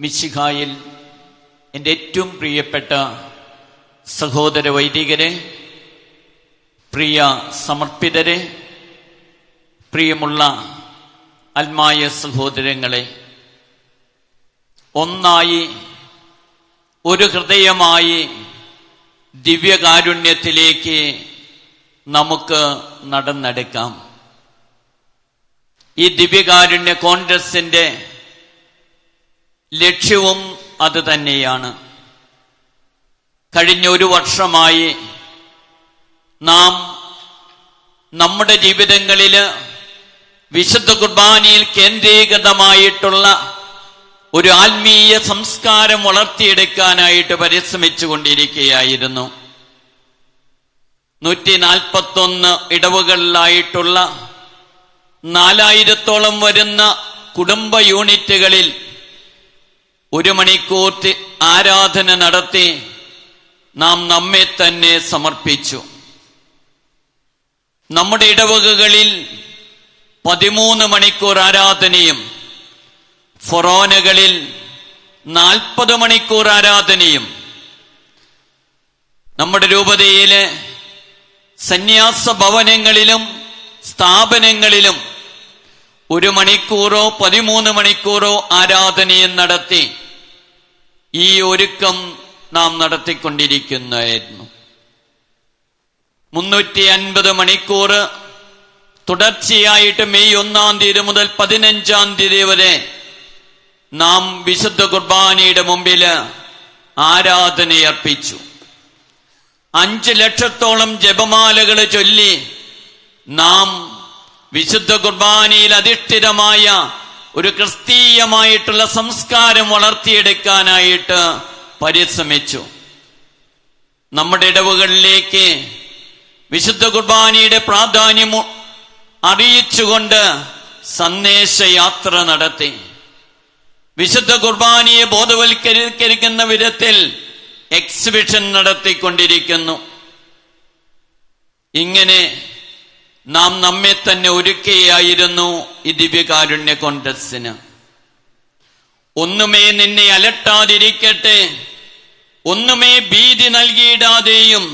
മിശിഹായിൽ എന്റെ ഏറ്റവും പ്രിയപ്പെട്ട സഹോദര വൈദികരെ പ്രിയ സമർപ്പിതരെ പ്രിയമുള്ള അൽമായ സഹോദരങ്ങളെ ഒന്നായി ഒരു ഹൃദയമായി ദിവ്യകാരുണ്യത്തിലേക്ക് നമുക്ക് നടന്നെടുക്കാം. ഈ ദിവ്യകാരുണ്യ കോൺഗ്രസിന്റെ ലക്ഷ്യവും അത് തന്നെയാണ്. കഴിഞ്ഞ ഒരു വർഷമായി നാം നമ്മുടെ ജീവിതങ്ങളിൽ വിശുദ്ധ കുർബാനയിൽ കേന്ദ്രീകൃതമായിട്ടുള്ള ഒരു ആത്മീയ സംസ്കാരം വളർത്തിയെടുക്കാനായിട്ട് പരിശ്രമിച്ചു കൊണ്ടിരിക്കുകയായിരുന്നു നൂറ്റി നാൽപ്പത്തൊന്ന് ഇടവുകളിലായിട്ടുള്ള നാലായിരത്തോളം വരുന്ന കുടുംബ യൂണിറ്റുകളിൽ ഒരു മണിക്കൂർ ആരാധന നടത്തി നാം നമ്മെ തന്നെ സമർപ്പിച്ചു. നമ്മുടെ ഇടവകകളിൽ പതിമൂന്ന് മണിക്കൂർ ആരാധനയും ഫൊറോനകളിൽ നാൽപ്പത് മണിക്കൂർ ആരാധനയും നമ്മുടെ രൂപതയിലെ സന്യാസ ഭവനങ്ങളിലും സ്ഥാപനങ്ങളിലും ഒരു മണിക്കൂറോ പതിമൂന്ന് മണിക്കൂറോ ആരാധനയും നടത്തി ഈ ഒരുക്കം നാം നടത്തിക്കൊണ്ടിരിക്കുന്നതായിരുന്നു. മുന്നൂറ്റി അൻപത് മണിക്കൂർ തുടർച്ചയായിട്ട് മെയ് ഒന്നാം തീയതി മുതൽ പതിനഞ്ചാം തീയതി വരെ നാം വിശുദ്ധ കുർബാനയുടെ മുമ്പിൽ ആരാധനയർപ്പിച്ചു. അഞ്ച് ലക്ഷത്തോളം ജപമാലകൾ ചൊല്ലി നാം വിശുദ്ധ കുർബാനയിൽ അധിഷ്ഠിതമായ ഒരു ക്രിസ്തീയമായിട്ടുള്ള സംസ്കാരം വളർത്തിയെടുക്കാനായിട്ട് പരിശ്രമിച്ചു. നമ്മുടെ ഇടവുകളിലേക്ക് വിശുദ്ധ കുർബാനയുടെ പ്രാധാന്യം അറിയിച്ചുകൊണ്ട് സന്ദേശയാത്ര നടത്തി. വിശുദ്ധ കുർബാനയെ ബോധവൽക്കരിക്കുന്ന വിധത്തിൽ എക്സിബിഷൻ നടത്തിക്കൊണ്ടിരിക്കുന്നു. ഇങ്ങനെ നാം നമ്മെ തന്നെ ഒരുക്കുകയായിരുന്നു ഈ ദിവ്യകാരുണ്യ കോൺഗ്രസിന് ഒന്നുമേ നിന്നെ അലട്ടാതിരിക്കട്ടെ ഒന്നുമേ ഭീതി നൽകിയിടാതെയും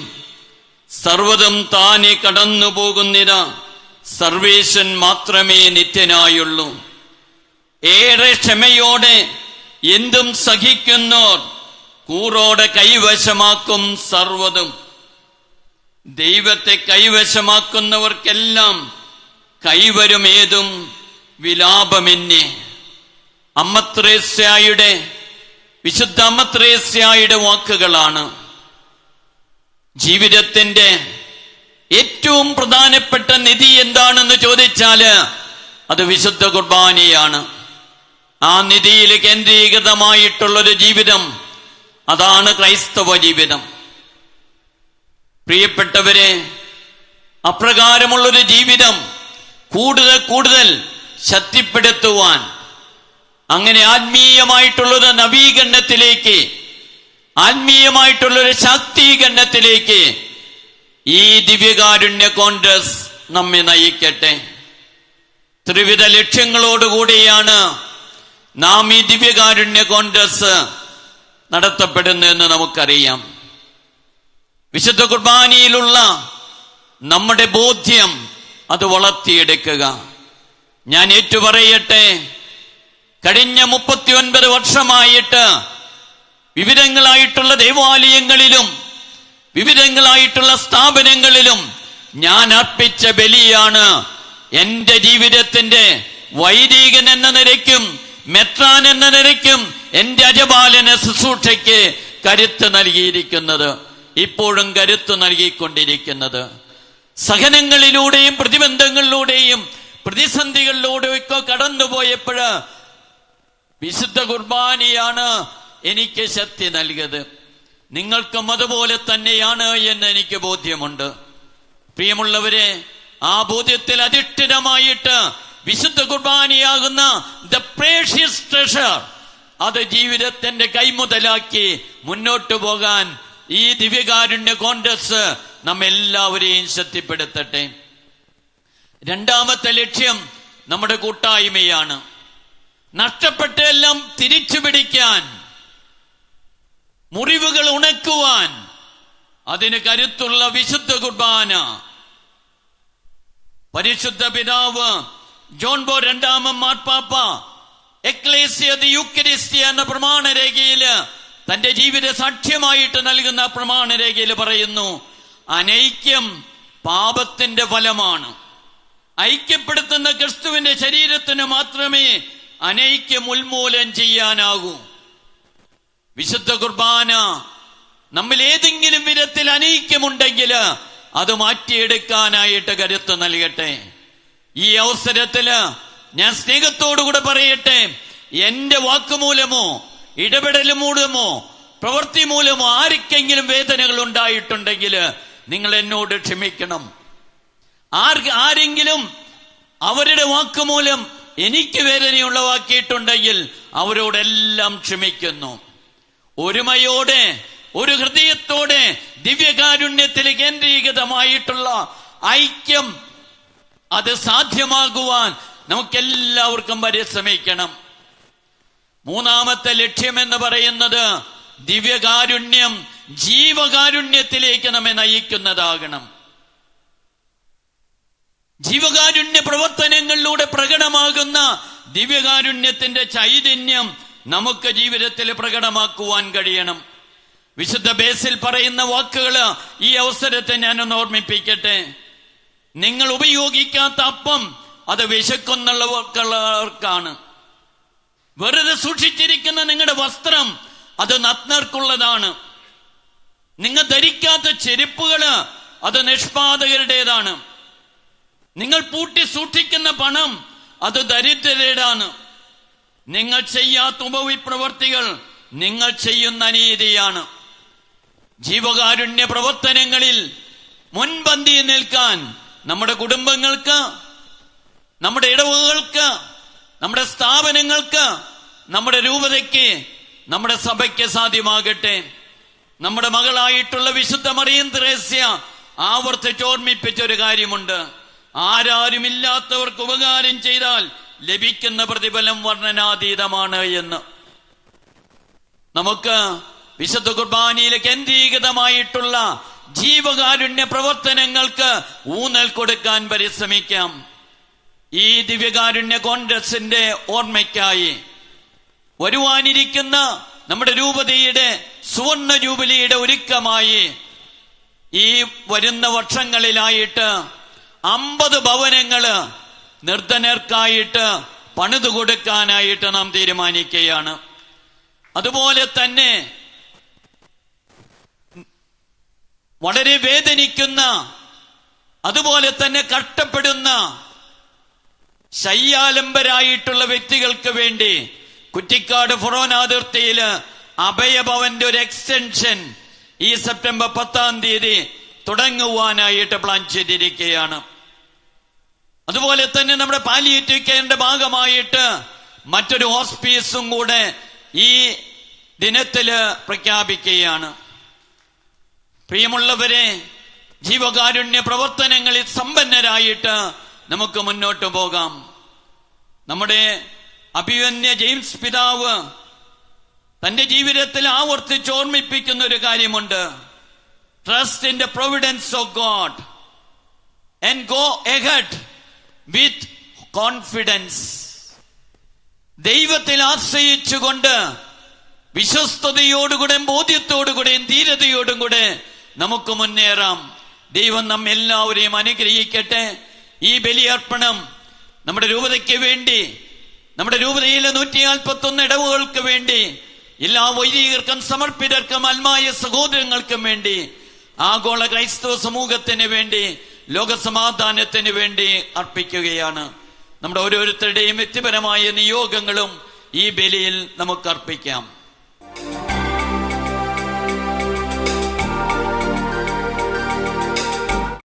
സർവതും താനെ കടന്നു പോകുന്നിത സർവേശൻ മാത്രമേ നിത്യനായുള്ളൂ. ഏറെ ക്ഷമയോടെ എന്തും സഹിക്കുന്നോർ കൂറോടെ കൈവശമാക്കും സർവതും ദൈവത്തെ കൈവശമാക്കുന്നവർക്കെല്ലാം കൈവരുമേതും വിലാപമെന്നെ. അമ്മത്രേസ്യായുടെ വിശുദ്ധ അമ്മത്രേസ്യായുടെ വാക്കുകളാണ് ജീവിതത്തിന്റെ ഏറ്റവും പ്രധാനപ്പെട്ട നിധി എന്താണെന്ന് ചോദിച്ചാൽ അത് വിശുദ്ധ കുർബാനയാണ്. ആ നിധിയിൽ കേന്ദ്രീകൃതമായിട്ടുള്ളൊരു ജീവിതം അതാണ് ക്രൈസ്തവ ജീവിതം. പ്രിയപ്പെട്ടവരെ അപ്രകാരമുള്ളൊരു ജീവിതം കൂടുതൽ കൂടുതൽ ശക്തിപ്പെടുത്തുവാൻ അങ്ങനെ ആത്മീയമായിട്ടുള്ളൊരു നവീകരണത്തിലേക്ക് ആത്മീയമായിട്ടുള്ളൊരു ശാക്തീകരണത്തിലേക്ക് ഈ ദിവ്യകാരുണ്യ കോൺഗ്രസ് നമ്മെ നയിക്കട്ടെ. ത്രിവിധ ലക്ഷ്യങ്ങളോടുകൂടിയാണ് നാം ഈ ദിവ്യകാരുണ്യ കോൺഗ്രസ് നടത്തപ്പെടുന്നതെന്ന് നമുക്കറിയാം. വിശുദ്ധ കുർബാനയിലുള്ള നമ്മുടെ ബോധ്യം അത് വളർത്തിയെടുക്കുക. ഞാൻ ഏറ്റുപറയട്ടെ കഴിഞ്ഞ മുപ്പത്തി ഒൻപത് വർഷമായിട്ട് വിവിധങ്ങളായിട്ടുള്ള ദേവാലയങ്ങളിലും വിവിധങ്ങളായിട്ടുള്ള സ്ഥാപനങ്ങളിലും ഞാൻ അർപ്പിച്ച ബലിയാണ് എന്റെ ജീവിതത്തിന്റെ വൈദികൻ എന്ന നിലയ്ക്കും മെത്രാൻ എന്ന നിലയ്ക്കും എന്റെ അജപാലന ശുശ്രൂഷയ്ക്ക് കരുത്ത് നൽകിയിരിക്കുന്നത്. ഇപ്പോഴും കരുത്ത് നൽകിക്കൊണ്ടിരിക്കുന്നത്. സഹനങ്ങളിലൂടെയും പ്രതിബന്ധങ്ങളിലൂടെയും പ്രതിസന്ധികളിലൂടെയൊക്കെ കടന്നുപോയപ്പോഴ് വിശുദ്ധ കുർബാനയാണ് എനിക്ക് ശക്തി നൽകിയത്. നിങ്ങൾക്കും അതുപോലെ തന്നെയാണ് എന്ന് എനിക്ക് ബോധ്യമുണ്ട്. പ്രിയമുള്ളവരെ ആ ബോധ്യത്തിൽ അധിഷ്ഠിതമായിട്ട് വിശുദ്ധ കുർബാനയാകുന്ന ദ പ്രേഷ്യസ് ട്രഷർ അത് ജീവിതത്തിന്റെ കൈമുതലാക്കി മുന്നോട്ടു പോകാൻ ഈ ദിവ്യകാരുണ്യ കോൺഗ്രസ് നമ്മെല്ലാവരെയും ശക്തിപ്പെടുത്തട്ടെ. രണ്ടാമത്തെ ലക്ഷ്യം നമ്മുടെ കൂട്ടായ്മയാണ്. നഷ്ടപ്പെട്ടെല്ലാം തിരിച്ചു പിടിക്കാൻ മുറിവുകൾ ഉണക്കുവാൻ അതിന് കരുത്തുള്ള വിശുദ്ധ കുർബാന. പരിശുദ്ധ പിതാവ് ജോൺ ബോ രണ്ടാമൻ മാർപ്പാപ്പ എക്ലേസിയ യുക്രിസ്തി എന്ന പ്രമാണരേഖയിൽ തന്റെ ജീവിത സാക്ഷ്യമായിട്ട് നൽകുന്ന പ്രമാണരേഖയിൽ പറയുന്നു അനൈക്യം പാപത്തിന്റെ ഫലമാണ്. ഐക്യപ്പെടുത്തുന്ന ക്രിസ്തുവിന്റെ ശരീരത്തിന് മാത്രമേ അനൈക്യം ഉന്മൂലം ചെയ്യാനാകൂ. വിശുദ്ധ കുർബാന നമ്മിൽ ഏതെങ്കിലും വിധത്തിൽ അനൈക്യമുണ്ടെങ്കിൽ അത് മാറ്റിയെടുക്കാനായിട്ട് കരുത്ത് നൽകട്ടെ. ഈ അവസരത്തിൽ ഞാൻ സ്നേഹത്തോടുകൂടെ പറയട്ടെ എന്റെ വാക്കുമൂലമോ ഇടപെടൽ മൂലമോ പ്രവൃത്തി മൂലമോ ആർക്കെങ്കിലും വേദനകൾ ഉണ്ടായിട്ടുണ്ടെങ്കിൽ നിങ്ങൾ എന്നോട് ക്ഷമിക്കണം. ആരെങ്കിലും അവരുടെ വാക്കുമൂലം എനിക്ക് വേദനയുള്ളവാക്കിയിട്ടുണ്ടെങ്കിൽ അവരോടെല്ലാം ക്ഷമിക്കുന്നു. ഒരുമയോടെ ഒരു ഹൃദയത്തോടെ ദിവ്യകാരുണ്യത്തിൽ കേന്ദ്രീകൃതമായിട്ടുള്ള ഐക്യം അത് സാധ്യമാകുവാൻ നമുക്കെല്ലാവർക്കും പരിശ്രമിക്കണം. മൂന്നാമത്തെ ലക്ഷ്യം എന്ന് പറയുന്നത് ദിവ്യകാരുണ്യം ജീവകാരുണ്യത്തിലേക്ക് നമ്മെ നയിക്കുന്നതാകണം. ജീവകാരുണ്യ പ്രവർത്തനങ്ങളിലൂടെ പ്രകടമാകുന്ന ദിവ്യകാരുണ്യത്തിന്റെ ചൈതന്യം നമുക്ക് ജീവിതത്തിൽ പ്രകടമാക്കുവാൻ കഴിയണം. വിശുദ്ധ ബേസിൽ പറയുന്ന വാക്കുകൾ ഈ അവസരത്തെ ഞാനൊന്ന് ഓർമ്മിപ്പിക്കട്ടെ. നിങ്ങൾ ഉപയോഗിക്കാത്ത അപ്പം അത് വിശക്കുന്നുള്ളവർക്കുള്ളവർക്കാണ് വെറുതെ സൂക്ഷിച്ചിരിക്കുന്ന നിങ്ങളുടെ വസ്ത്രം അത് നഗ്നർക്കുള്ളതാണ്. നിങ്ങൾ ധരിക്കാത്ത ചെരുപ്പുകൾ അത് നിഷ്പാതകരുടേതാണ് നിങ്ങൾ പൂട്ടി സൂക്ഷിക്കുന്ന പണം അത് ദരിദ്രരുടേതാണ്. നിങ്ങൾ ചെയ്യാത്ത ഉപവിപ്രവർത്തികൾ നിങ്ങൾ ചെയ്യുന്ന അനീതിയാണ് ജീവകാരുണ്യ പ്രവർത്തനങ്ങളിൽ മുൻപന്തിയിൽ നിൽക്കാൻ നമ്മുടെ കുടുംബങ്ങൾക്ക് നമ്മുടെ ഇടവുകൾക്ക് നമ്മുടെ സ്ഥാപനങ്ങൾക്ക് നമ്മുടെ രൂപതയ്ക്ക് നമ്മുടെ സഭയ്ക്ക് സാധ്യമാകട്ടെ. നമ്മുടെ മകളായിട്ടുള്ള വിശുദ്ധ മറിയം ത്രേസ്യ ആവർത്തിച്ച് ഓർമ്മിപ്പിച്ച ഒരു കാര്യമുണ്ട്. ആരാരുമില്ലാത്തവർക്ക് ഉപകാരം ചെയ്താൽ ലഭിക്കുന്ന പ്രതിഫലം വർണനാതീതമാണ് എന്ന്. നമുക്ക് വിശുദ്ധ കുർബാനയിലെ കേന്ദ്രീകൃതമായിട്ടുള്ള ജീവകാരുണ്യ പ്രവർത്തനങ്ങൾക്ക് ഊന്നൽ കൊടുക്കാൻ പരിശ്രമിക്കാം. ഈ ദിവ്യകാരുണ്യ കോൺഗ്രസിന്റെ ഓർമ്മയ്ക്കായി വരുവാനിരിക്കുന്ന നമ്മുടെ രൂപതയുടെ സുവർണ ജൂബിലിയുടെ ഒരുക്കമായി ഈ വരുന്ന വർഷങ്ങളിലായിട്ട് അമ്പത് ഭവനങ്ങൾ നിർധനർക്കായിട്ട് പണിതു കൊടുക്കാനായിട്ട് നാം തീരുമാനിക്കുകയാണ്. അതുപോലെ തന്നെ വളരെ വേദനിക്കുന്ന അതുപോലെ തന്നെ കഷ്ടപ്പെടുന്ന ശയ്യാലംബരായിട്ടുള്ള വ്യക്തികൾക്ക് വേണ്ടി കുറ്റിക്കാട് ഫുറോനാതിർത്തിയിൽ അഭയഭവന്റെ ഒരു എക്സ്റ്റൻഷൻ ഈ സെപ്റ്റംബർ പത്താം തീയതി തുടങ്ങുവാനായിട്ട് പ്ലാൻ ചെയ്തിരിക്കുകയാണ്. അതുപോലെ തന്നെ നമ്മുടെ പാലിയേറ്റീവ് ഭാഗമായിട്ട് മറ്റൊരു ഹോസ്പീസും കൂടെ ഈ ദിനത്തിൽ പ്രഖ്യാപിക്കുകയാണ്. പ്രിയമുള്ളവരെ ജീവകാരുണ്യ പ്രവർത്തനങ്ങളിൽ സമ്പന്നരായിട്ട് നമുക്ക് മുന്നോട്ട് പോകാം. നമ്മുടെ അഭിമന്യ ജെയിംസ് പിതാവ് തന്റെ ജീവിതത്തിൽ ആവർത്തിച്ച് ഓർമ്മിപ്പിക്കുന്ന ഒരു കാര്യമുണ്ട്. Trust in the providence of God and go ahead with confidence ദൈവത്തിൽ ആശ്രയിച്ചുകൊണ്ട് വിശ്വസ്തയോടുകൂടെ ബോധ്യത്തോടുകൂടെയും ധീരതയോടും കൂടെ നമുക്ക് മുന്നേറാം. ദൈവം നമ്മെല്ലാവരെയും അനുഗ്രഹിക്കട്ടെ. ഈ ബലിയർപ്പണം നമ്മുടെ രൂപതയ്ക്ക് വേണ്ടി നമ്മുടെ രൂപതയിലെ നൂറ്റി നാൽപ്പത്തി ഒന്ന് ഇടവുകൾക്ക് വേണ്ടി എല്ലാ വൈദികർക്കും സമർപ്പിതർക്കും അൽമായ സഹോദരങ്ങൾക്കും വേണ്ടി ആഗോള ക്രൈസ്തവ സമൂഹത്തിന് വേണ്ടി ലോകസമാധാനത്തിന് വേണ്ടി അർപ്പിക്കുകയാണ്. നമ്മുടെ ഓരോരുത്തരുടെയും വ്യക്തിപരമായ നിയോഗങ്ങളും ഈ ബലിയിൽ നമുക്ക് അർപ്പിക്കാം.